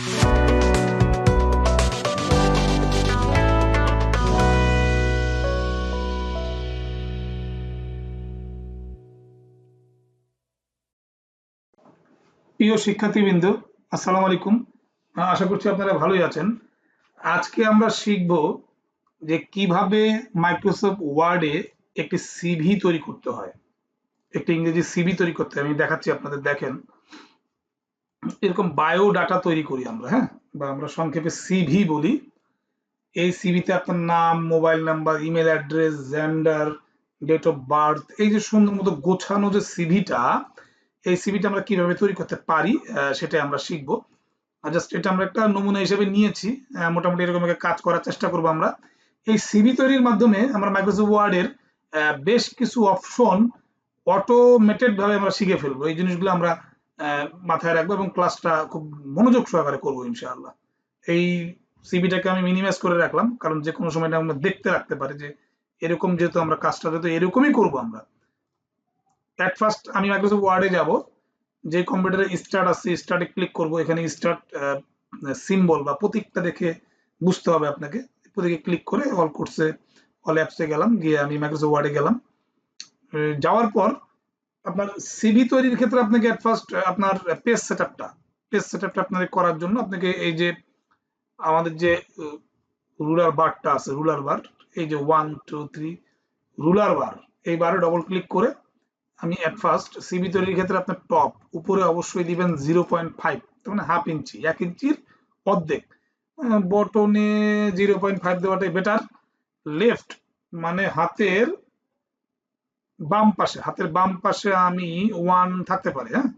প্রিয় শিক্ষার্থীবৃন্দ, আসসালামু আলাইকুম। আশা করছি আপনারা ভালোই আছেন। আজকে আমরা শিখব যে কীভাবে মাইক্রোসফট ওয়ার্ডে একটি সিভি তৈরি করতে হয়। একটি ইংরেজি সিভি তৈরি করতে আমি দেখাচ্ছি, আপনাদের দেখেন। এরকম বায়ো ডাটা তৈরি করি আমরা হ্যাঁ? বা আমরা সংক্ষেপে সিভি বলি। এই সিভিতে আপনার নাম mobile number email address gender date of birth এই যে সুন্দর মতো গোছানো যে সিভিটা এই সিভিটা আমরা কীভাবে তৈরি করতে পারি সেটাই আমরা শিখব। জাস্ট এটা আমরা একটা নমুনা হিসেবে নিয়েছি মোটামুটি এরকম একটা কাজ করার চেষ্টা করব আমরা। এই সিভি তৈরির মাধ্যমে আমরা মাইক্রোসফট ওয়ার্ডের বেশ কিছু অপশন অটোমেটেড ভাবে আমরা শিখে ফেলব। এই জিনিসগুলো আমরা মাথায় রাখব এবং ক্লাসটা খুব মনোযোগ সহকারে করব ইনশাআল্লাহ। এই সিভিটাকে আমি মিনিমাইজ করে রাখলাম, কারণ যে কোনো সময়টা আমরা দেখতে রাখতে পারি যে এরকম যেহেতু আমরা কাজটা যেহেতু এরকমই করব আমরা। অ্যাট ফার্স্ট আমি মাইক্রোসফট ওয়ার্ডে যাব, যে কম্পিউটারে স্টার্ট আসছে স্টার্টে ক্লিক করব, এখানে স্টার্ট সিম্বল বা প্রতীকটা দেখে বুঝতে হবে আপনাকে। প্রতীকে ক্লিক করে অল কোর্সে অল অ্যাপসে গেলাম, গিয়ে আমি মাইক্রোসফট ওয়ার্ডে গেলাম। যাওয়ার পর আপনার সিভি তৈরির ক্ষেত্রে আপনাকে অ্যাট ফার্স্ট আপনার পেজ সেটআপটা পেজ সেটআপটা আপনাকে করার জন্য আপনাকে এই যে আমাদের যে রুলার বারটা আছে রুলার বার এই যে one two three ruler bar এই বারে ডবল ক্লিক করে আমি এট ফার্স্ট সিবি তৈরির ক্ষেত্রে আপনার টপ উপরে অবশ্যই দিবেন জিরো পয়েন্ট ফাইভ তার মানে হাফ ইঞ্চি এক ইঞ্চির অর্ধেক। বটনে জিরো পয়েন্ট ফাইভ দেওয়াটাই বেটার লেফট মানে হাতের বাম পাশে, হাতের বাম পাশে আমি ওয়ান থাকতে পারি হ্যাঁ?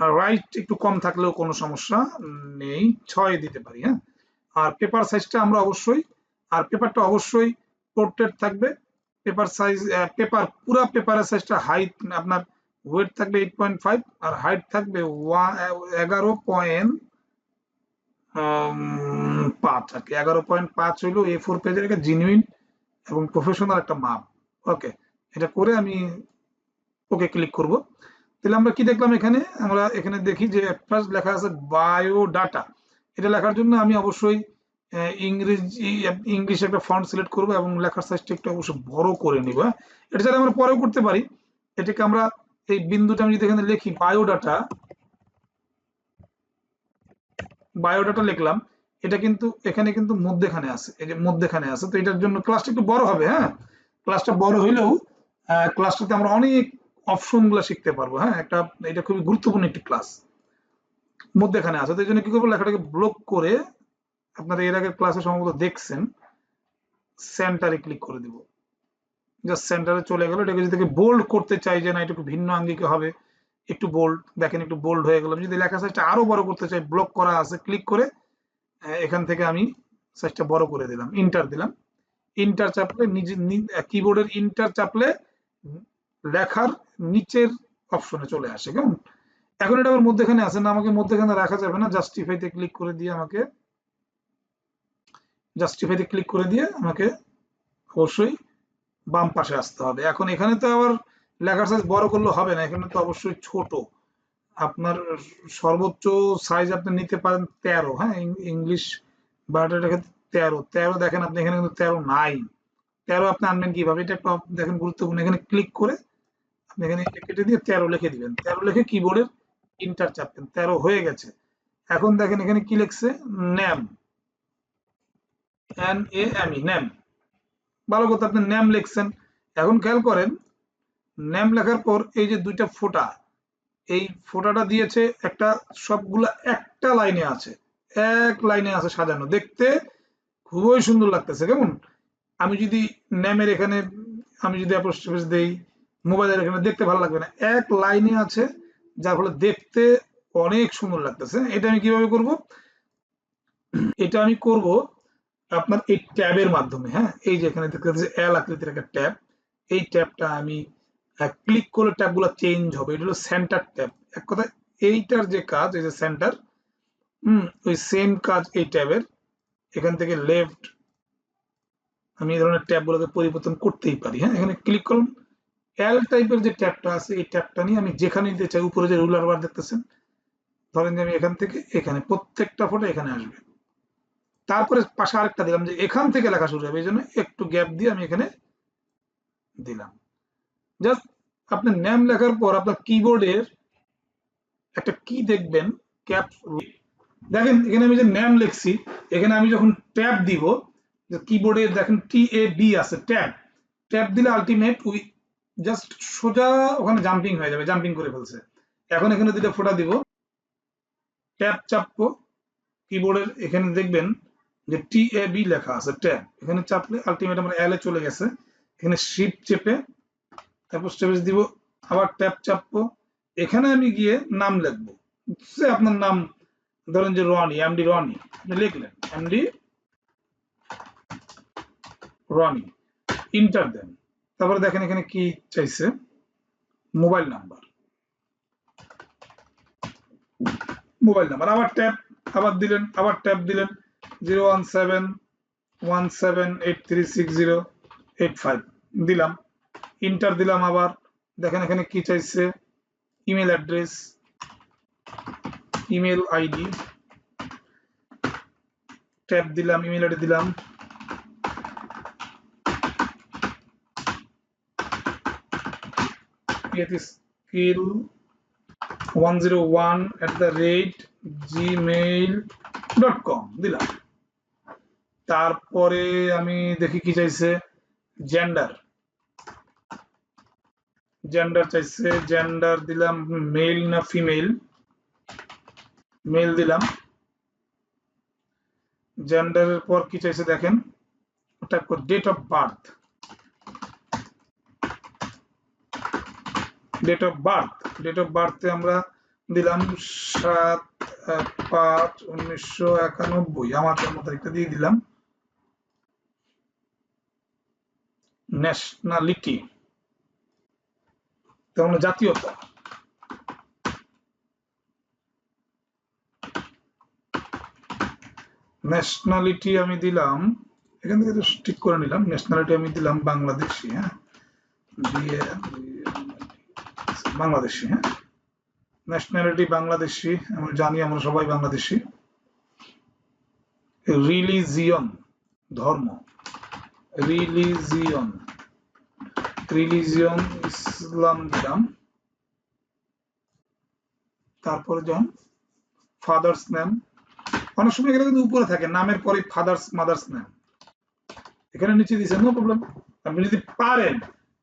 রাইট একটু কম থাকলেও কোনো সমস্যা নেই, ছয় দিতে পারি হ্যাঁ? আর পেপার সাইজটা আমরা অবশ্যই, আর পেপারটা অবশ্যই পোর্ট্রেট থাকবে। পেপার সাইজ পেপার পুরো পেপারের সাইজটা হাইট আপনার ওয়েট থাকবে এইট পয়েন্ট ফাইভ আর হাইট থাকবে এগারো পয়েন্ট পাঁচ আর কি। এগারো পয়েন্ট পাঁচ হইল এ ফোর পেজের একটা জিনুইন এবং প্রফেশনাল একটা মাপ। ওকে এটা করে আমি ওকে ক্লিক করব। তাহলে আমরা কি দেখলাম এখানে? আমরা এখানে দেখি যে ফার্স্ট লেখা আছে বায়ো ডাটা এটা লেখার জন্য আমি অবশ্যই ইংরেজি, ইংলিশ একটা ফন্ট সিলেক্ট করব এবং লেখার সাইজটা একটু অবশ্যই বড় করে নিব হ্যাঁ? এটা ছাড়া আমরা পরেও করতে পারি। এটাকে আমরা এই বিন্দুটা আমি যদি এখানে লিখি বায়োডাটা বায়োডাটা লিখলাম, এটা কিন্তু এখানে কিন্তু মধ্যেখানে আছে, এই যে মধ্যেখানে আছে। তো এটার জন্য ক্লাসটা একটু বড় হবে হ্যাঁ? ক্লাসটা বড় হইলেও ক্লাসটাতে আমরা অনেক অপশনগুলা শিখতে পারব হ্যাঁ? একটা, এটা খুবই গুরুত্বপূর্ণ একটি ক্লাস মধ্যেখানে আছে, তো এই জন্য কি করব? লেখাটাকে ব্লক করে আপনারা এর আগের ক্লাসে সম্ভবত দেখছেন সেন্টারে ক্লিক করে দিব। জাস্ট সেন্টারে চলে গেল, এটাকে যদি বোল্ড করতে চাই যে না, এটা একটু ভিন্ন আঙ্গিকে হবে, একটু বোল্ড দেখেন একটু বোল্ড হয়ে গেল। আমি যদি লেখা সাইজটা আরও বড় করতে চাই ব্লক করা আছে ক্লিক করে এখান থেকে আমি সাইজটা বড় করে দিলাম ইন্টার দিলাম। ইন্টার চাপলে নিজে কিবোর্ডের ইন্টার চাপলে লেখার নিচের অপশনে চলে আসে, কেমন? এখন এটা আমার মধ্যেখানে আছে না, আমাকে মধ্যেখানে রাখা যাবে না জাস্টিফাইতে ক্লিক করে দিয়ে আমাকে জাস্টিফাইতে ক্লিক করে দিয়ে আমাকে অবশ্যই বাম পাশে আসতে হবে। এখন এখানে তো আবার লেখার সাইজ বড় করলে হবে না, এখানে তো অবশ্যই ছোট। আপনার সর্বোচ্চ সাইজ আপনি নিতে পারেন তেরো হ্যাঁ? ইংলিশ বায়োডাটার ক্ষেত্রে তেরো তেরো দেখেন আপনি, এখানে কিন্তু তেরো নাই। তেরো আপনি আনবেন কীভাবে? এটা একটু দেখেন গুরুত্বপূর্ণ। এখানে ক্লিক করে আপনি এখানে এটা কেটে দিয়ে তেরো লিখে দিবেন। তেরো লিখে কিবোর্ডের ইন্টার চাপবেন তেরো হয়ে গেছে। এখন দেখেন এখানে কি লিখছে? Name N A M E name ভালো কথা, আপনি ন্যাম লিখছেন। এখন খেয়াল করেন ন্যাম লেখার পর এই যে দুইটা ফোটা, এই ফোটাটা দিয়েছে একটা সবগুলা একটা লাইনে আছে। এক লাইনে আছে সাজানো। দেখতে খুবই সুন্দর লাগতেছে। কেমন? আমি যদি ন্যামের এখানে, আমি যদি অ্যাপোস্ট্রোফিস দেই মোবাইলের এখানে দেখতে ভালো লাগবে না। এক লাইনে আছে, যার ফলে দেখতে অনেক সুন্দর লাগতেছে। এটা আমি কীভাবে করব? এটা আমি করব আপনার এই ট্যাবের মাধ্যমে হ্যাঁ? এই যে এখানে দেখতে পাচ্ছি এল আকৃতির একটা ট্যাব। এই ট্যাবটা আমি ক্লিক করলে ট্যাবগুলো চেঞ্জ হবে। এটা হলো সেন্টার ট্যাব। এক কথায়, এইটার যে কাজ, এই যে সেন্টার হুম, ওই সেম কাজ এই ট্যাবের। এখান থেকে লেফট আমি এই ধরনের ট্যাবগুলোকে পরিবর্তন করতেই পারি। হ্যাঁ এখানে ক্লিক করলাম এল টাইপের যে ট্যাবটা আছে, এই ট্যাবটা নিয়ে আমি যেখানে নিতে চাই, উপরে যে রুলার বার দেখতেছেন, ধরেন যে আমি এখান থেকে এখানে, প্রত্যেকটা ফটো এখানে আসবে। তারপরে পাশে আরেকটা দিলাম যে এখান থেকে লেখা শুরু হবে, এই জন্য একটু গ্যাপ দিয়ে আমি এখানে দিলাম। জাস্ট আপনি নেম লেখার পর আপনার কিবোর্ডের একটা কি দেখবেন ক্যাপ দেখেন, এখানে আমি যে নেম লিখছি, এখানে আমি যখন ট্যাপ দিব কিবোর্ডে দেখেন টি এ বি আছে ট্যাব ট্যাব দিলে আলটিমেট উই জাস্ট সোজা ওখানে জাম্পিং হয়ে যাবে জাম্পিং করে ফেলছে। এখন এখানে দুটো ফোটা দিব। ট্যাব চাপবো। কিবোর্ডের এখানে দেখবেন যে টি এ বি লেখা আছে ট্যাব এখানে চাপলে আলটিমেট আমার এল এ চলে গেছে। এখানে শিফট চেপে তারপর স্টেপেস দিব, আবার ট্যাব চাপবো। এখানে আমি গিয়ে নাম লিখব। আপনার নাম, ধরেন যে রনি এমডি রনি, আপনি লিখলেন এমডি রনি ইন্টার দেন তারপরে দেখেন এখানে কি চাইছে? মোবাইল নাম্বার মোবাইল নাম্বার আবার ট্যাব আবার দিলেন, আবার ট্যাব দিলেন zero one seven one seven eight three six zero eight five দিলাম ইন্টার দিলাম আবার। দেখেন এখানে কি চাইছে? Email address email ID tab দিলাম ইমেল আইডি দিলাম। Skill. 101 at the rate gmail.com দিলাম। তারপরে আমি দেখি কি চাইছে। জেন্ডার জেন্ডার চাইছে। জেন্ডার দিলাম মেল না ফিমেল মেল দিলাম। জেন্ডারের পর কি চাইছে দেখেন। ওটা date of birth date of birth date of বার্থে আমরা দিলাম সাত পাঁচ, উনিশশো একানব্বই। আমার জন্ম তারিখটা দিয়ে দিলাম। ন্যাশনালিটি তার মানে জাতীয়তা। ন্যাশনালিটি আমি দিলাম, এখান থেকে ঠিক করে নিলাম। ন্যাশনালিটি আমি দিলাম বাংলাদেশি হ্যাঁ? দিয়ে বাংলাদেশি হ্যাঁ? ন্যাশনালিটি বাংলাদেশি, আমরা জানি আমরা সবাই বাংলাদেশি। রিলিজিয়ন ধর্ম। রিলিজিয়ন রিলিজিয়ন ইসলাম দিলাম তারপরে যেমন ফাদার্স নেম অনেক সময় এখানে কিন্তু উপরে থাকে, নামের পরে ফাদার্স মাদার্স নেম এখানে নিচে দিয়েছেন নো প্রবলেম আপনি যদি পারেন,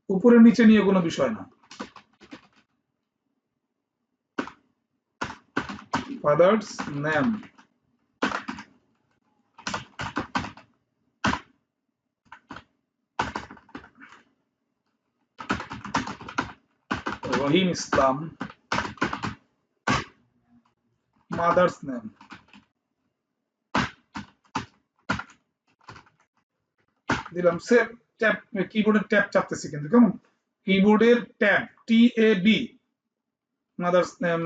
উপরে নিচে নিয়ে কোনো বিষয় না। Father's name Rahim Islam mother's name দিলাম সেভ ট্যাব কিবোর্ডের ট্যাব চাপতেছি কিন্তু কেমন কিবোর্ডের tab T A B mother's name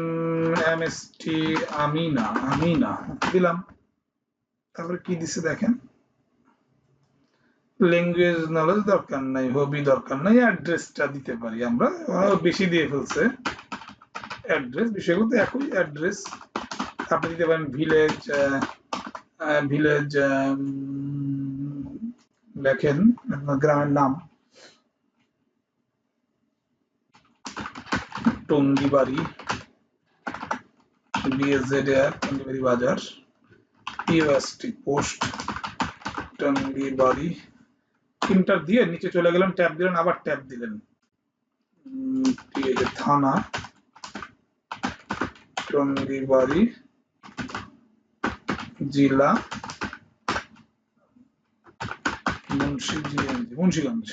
M S T Amina Amina দিলাম। তারপরে কি দিছে দেখেন? ল্যাঙ্গুয়েজ নলেজ দরকার নাই হবি দরকার নাই অ্যাড্রেসটা দিতে পারি আমরা। বেশি দিয়ে ফেলছে। অ্যাড্রেস বিষয়গুলো একই অ্যাড্রেস আপনি দিতে পারেন ভিলেজ ভিলেজ লেখেন গ্রামের নাম। টঙ্গিবাড়ি বিএসজেড এর টঙ্গিবাড়ি বাজার পিওএসটি পোস্ট টঙ্গিবাড়ি ইন্টার দিয়ে নিচে চলে গেলেন ট্যাব দিলেন, আবার ট্যাব দিলেন। থানা টঙ্গিবাড়ি জেলা মুন্সিগঞ্জ মুন্সিগঞ্জ।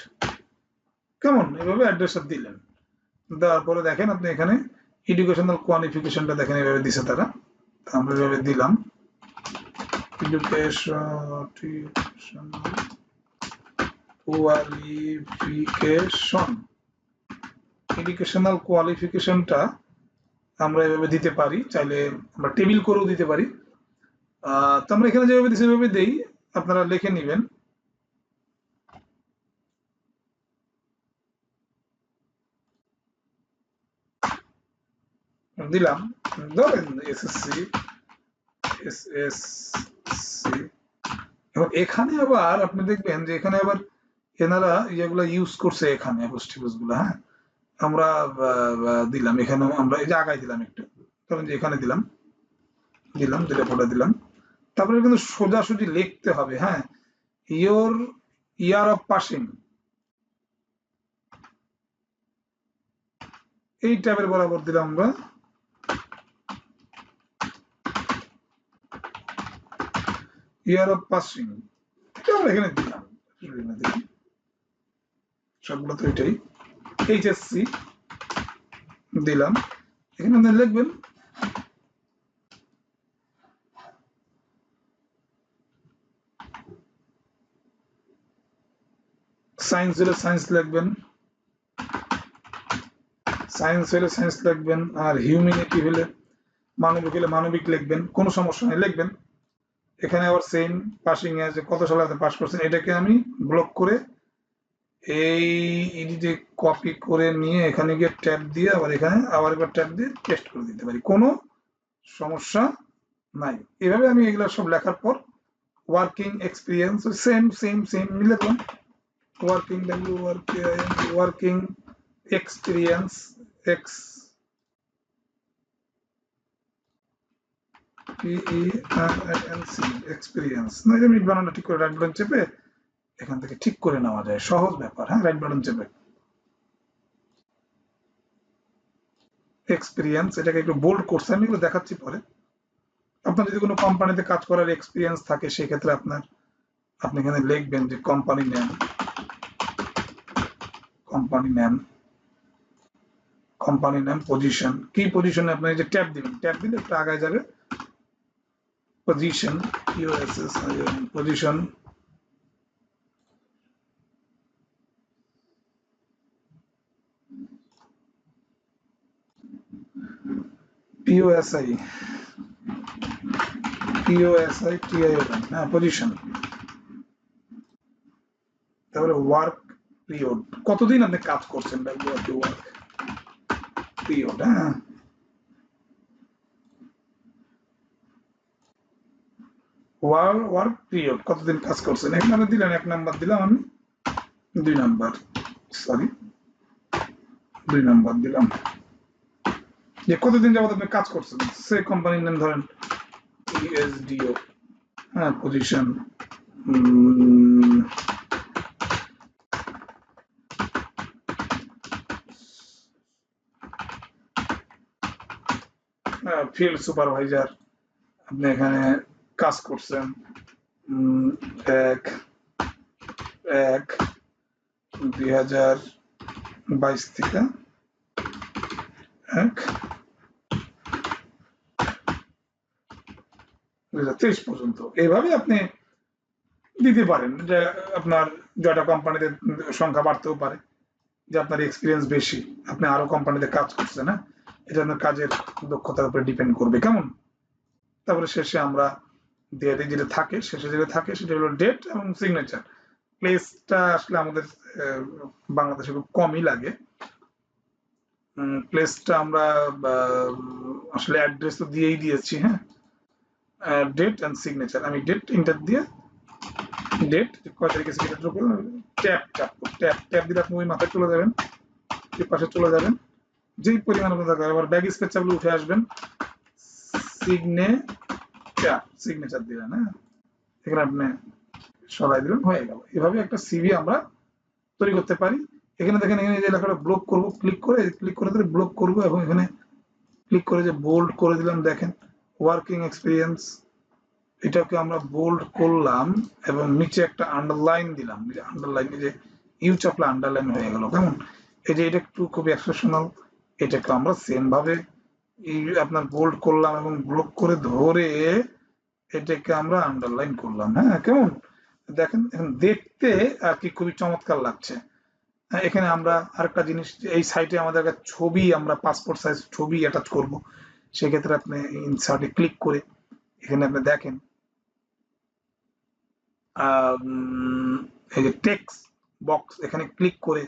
কেমন? এভাবে অ্যাড্রেসটা দিলেন। দেওয়ার পরে দেখেন আপনি এখানে এডুকেশনাল কোয়ালিফিকেশনটা দেখেন, এভাবে দিছে তারা। আমরা এভাবে দিলাম। এডুকেশন কোয়ালিফিকেশন এডুকেশনাল কোয়ালিফিকেশনটা আমরা এভাবে দিতে পারি, চাইলে আমরা টেবিল করেও দিতে পারি। তো আমরা এখানে যেভাবে দিচ্ছি সেভাবে দেই। আপনারা লিখে নেবেন। দিলাম। ধরেন এসএসসি এসএসসি এবং এখানে আবার আপনি দেখবেন যে এখানে আবার এনারা ইয়েগুলো ইউজ করছে এখানে অ্যাপোস্টিভসগুলো হ্যাঁ? আমরা দিলাম। এখানে আমরা এই যে আগায় দিলাম একটু। ধরেন যে এখানে দিলাম। দিলাম, দিলে পড়ে দিলাম। তারপরে কিন্তু সোজাসুজি লিখতে হবে হ্যাঁ? ইয়োর ইয়ার অফ পাসিং এই ট্যাবের বরাবর দিলাম আমরা। ইয়ার পাসিং এটা আমরা এখানে দিলাম। দিলাম সবগুলো তো এটাই। এইচএসসি দিলাম। এখানে আপনি লিখবেন। সায়েন্স হলে সায়েন্স লিখবেন। সায়েন্স হলে সায়েন্স লিখবেন। আর হিউম্যানিটি হলে মানবিক হলে মানবিক লিখবেন। কোনো সমস্যা নেই, লিখবেন। এখানে আবার সেম পাসিং এ যে কত সালে আপনি পাস করছেন? এটাকে আমি ব্লক করে এই এডিটে কপি করে নিয়ে এখানে গিয়ে ট্যাব দিয়ে আবার এখানে আবার একবার ট্যাব দিয়ে পেস্ট করে দিতে পারি। কোনো সমস্যা নাই। এভাবে আমি এগুলো সব লেখার পর working experience same same same মিলে তো? Working W working experience ex experience না আমি বানানো ঠিক করে রাইট বাটন চেপে এখান থেকে ঠিক করে নেওয়া যায়। সহজ ব্যাপার হ্যাঁ রাইট বাটন চেপে। এক্সপিরিয়েন্স এটাকে একটু বোল্ড করছে আমি এগুলো দেখাচ্ছি পরে। আপনার যদি কোনো কোম্পানিতে কাজ করার এক্সপিরিয়েন্স থাকে, সেক্ষেত্রে আপনার, আপনি এখানে লিখবেন যে company name company name company name position কি পজিশনে আপনি যে ট্যাব দিবেন? ট্যাব দিলে একটু আগায় যাবে। Position POSS position. POSI POSI TION হ্যাঁ পজিশন তারপরে ওয়ার্ক পিরিয়ড কতদিন আপনি কাজ করছেন ওয়ার্ক পিরিয়ড হ্যাঁ ওয়ার্ক পিরিয়ড কতদিন কাজ করছেন? এখানে দিলেন এক নাম্বার দিলাম আমি দুই নাম্বার সরি দুই নাম্বার দিলাম। যে কতদিন যাবত আপনি কাজ করছেন? সে কোম্পানির নাম ধরেন ইএসডিও হ্যাঁ পজিশন ফিল্ড সুপারভাইজার আপনি এখানে কাজ করছেন এক এক দুই হাজার বাইশ থেকে এক তেইশ পর্যন্ত এইভাবে আপনি দিতে পারেন যে আপনার জয়টা কোম্পানিতে সংখ্যা বাড়তেও পারে যে আপনার এক্সপিরিয়েন্স বেশি আপনি আরও কোম্পানিতে কাজ করছেন হ্যাঁ এটা আপনার কাজের দক্ষতার উপরে ডিপেন্ড করবে কেমন তারপরে শেষে আমরা দিয়ে দিই যেটা থাকে, শেষে যেটা থাকে সেটা হলো ডেট এবং সিগনেচার প্লেসটা আসলে আমাদের বাংলাদেশে খুব কমই লাগে। প্লেসটা আমরা আসলে অ্যাড্রেস তো দিয়েই দিয়েছি হ্যাঁ? ডেট অ্যান্ড সিগনেচার আমি ডেট ইন্টার দিয়ে ডেট কয় তারিখে সিগনেচার করলাম? ট্যাপ ট্যাপ ট্যাপ ট্যাপ দিলে আপনি ওই মাথায় চলে যাবেন। যে পাশে চলে যাবেন। যেই পরিমাণ আপনার দরকার, আবার ব্যাগ স্পেস চাপলে উঠে আসবেন। সিগনেচার সিগনেচার দিলেন হ্যাঁ? এখানে আপনি সরাই দিলেন, হয়ে গেল। এভাবে একটা সিভি আমরা তৈরি করতে পারি। এখানে দেখেন, এখানে যে লেখাটা ব্লক করব ক্লিক করে ক্লিক করে দিলে ব্লক করব এবং এখানে ক্লিক করে যে বোল্ড করে দিলাম, দেখেন ওয়ার্কিং এক্সপিরিয়েন্স এটাকে আমরা বোল্ড করলাম এবং নিচে একটা আন্ডারলাইন দিলাম। আন্ডারলাইন যে ইউ চাপলে আন্ডারলাইন হয়ে গেল, কেমন? এই যে এটা একটু খুবই এক্সপ্রেশনাল এটাকে আমরা সেম ভাবে আপনার বোল্ড করলাম এবং ব্লক করে ধরে এটাকে আমরা আন্ডারলাইন করলাম হ্যাঁ? কেমন? দেখেন দেখতে আর কি খুবই চমৎকার লাগছে। এখানে আমরা আরেকটা জিনিস, এই সাইটে আমাদের ছবি, আমরা পাসপোর্ট সাইজ ছবি অ্যাটাচ করব। সেক্ষেত্রে আপনি ইনসার্টে ক্লিক করে এখানে আপনি দেখেন এই যে টেক্সট বক্স এখানে ক্লিক করে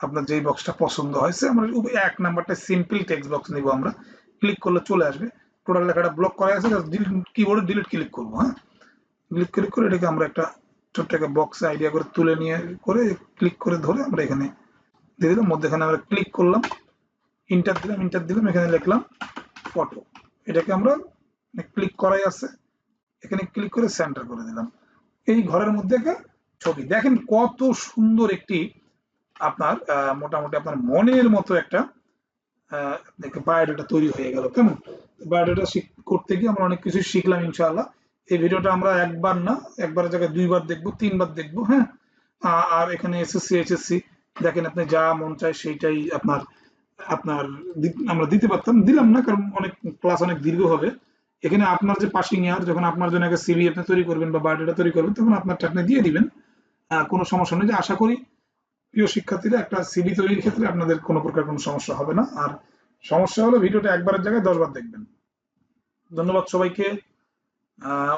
আপনার যেই বক্সটা পছন্দ হয়েছে, আমরা এক নাম্বারটা সিম্পল টেক্সট বক্স নিব আমরা। ক্লিক করলে চলে আসবে। টোটাল লেখাটা ব্লক করা আছে ডিলিট কিবোর্ডে ডিলিট ক্লিক করব হ্যাঁ? ক্লিক ক্লিক করে এটাকে আমরা একটা ছোট্ট একটা বক্সে আইডিয়া করে তুলে নিয়ে করে ক্লিক করে ধরে আমরা এখানে দিয়ে দিলাম। মধ্যেখানে আমরা ক্লিক করলাম ইন্টার দিলাম ইন্টার দিলাম, এখানে লিখলাম ফটো এটাকে আমরা ক্লিক করাই আছে, এখানে ক্লিক করে সেন্টার করে দিলাম। এই ঘরের মধ্যে একটা ছবি। দেখেন কত সুন্দর একটি আপনার মোটামুটি আপনার মনের মতো একটা বায়োডাটা তৈরি হয়ে গেল, কেমন? বায়োডাটা করতে গিয়ে আমরা অনেক কিছু শিখলাম, ইনশাআল্লাহ। এই ভিডিওটা আমরা একবার না, একবারের জায়গায় দুইবার দেখব, তিনবার দেখব হ্যাঁ? আর এখানে এসএসসি এইচএসসি দেখেন আপনি যা মন চায় সেইটাই আপনার আপনার আমরা দিতে পারতাম, দিলাম না, কারণ অনেক ক্লাস অনেক দীর্ঘ হবে। এখানে আপনার যে পাসিং ইয়ার যখন আপনার জন্য একটা সিভি আপনি তৈরি করবেন বা বায়োডাটা তৈরি করবেন, তখন আপনার আপনি দিয়ে দিবেন। কোনো সমস্যা নেই, যে আশা করি প্রিয় শিক্ষার্থীরা, একটা সিভি তৈরির ক্ষেত্রে আপনাদের কোনো প্রকার কোনো সমস্যা হবে না। আর সমস্যা হলো ভিডিওটা একবারের জায়গায় দশবার দেখবেন। ধন্যবাদ সবাইকে।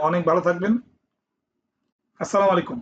অনেক ভালো থাকবেন। আসসালামু আলাইকুম।